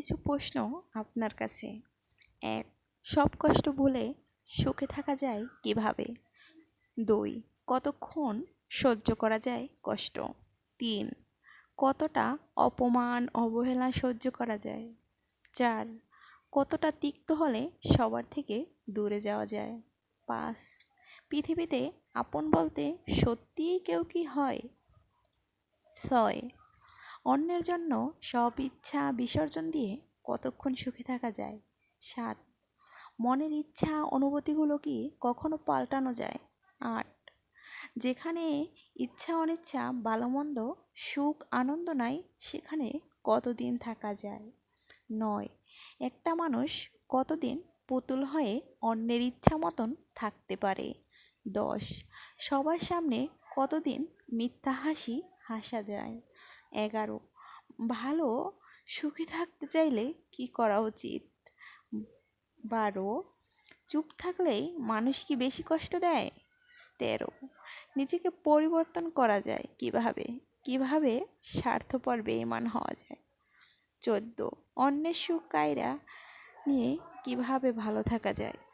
কিছু প্রশ্ন আপনার কাছে? এক, সব কষ্ট ভুলে সুখে থাকা যায় কীভাবে? দুই, কতক্ষণ সহ্য করা যায় কষ্ট? তিন, কতটা অপমান, অবহেলা সহ্য করা যায়? চার, কতটা তিক্ত হলে সবার থেকে দূরে যাওয়া যায়? পাঁচ, পৃথিবীতে আপন বলতে সত্যিই কেউ কি হয়? ছয় অন্যের জন্য সব ইচ্ছা বিসর্জন দিয়ে কতক্ষণ সুখে থাকা যায়? সাত। মনের ইচ্ছা অনুভূতিগুলো কি কখনো পাল্টানো যায়? আট। যেখানে ইচ্ছা অনিচ্ছা ভালো মন্দ সুখ, আনন্দ নাই, সেখানে কতদিন থাকা যায়? নয়। একটা মানুষ কতদিন পুতুল হয়ে অন্যের ইচ্ছা মতন থাকতে পারে? দশ। সবার সামনে কতদিন মিথ্যা হাসি হাসা যায়? এগারো। ভালো, সুখে থাকতে চাইলে কি করা উচিত? বারো, চুপ থাকলেই মানুষ কি বেশি কষ্ট দেয়? তেরো, নিজেকে পরিবর্তন করা যায় কীভাবে? কীভাবে স্বার্থপর বেইমান হওয়া যায়? চোদ্দ, অন্যের সুখ কায়রা নিয়ে কীভাবে ভালো থাকা যায়?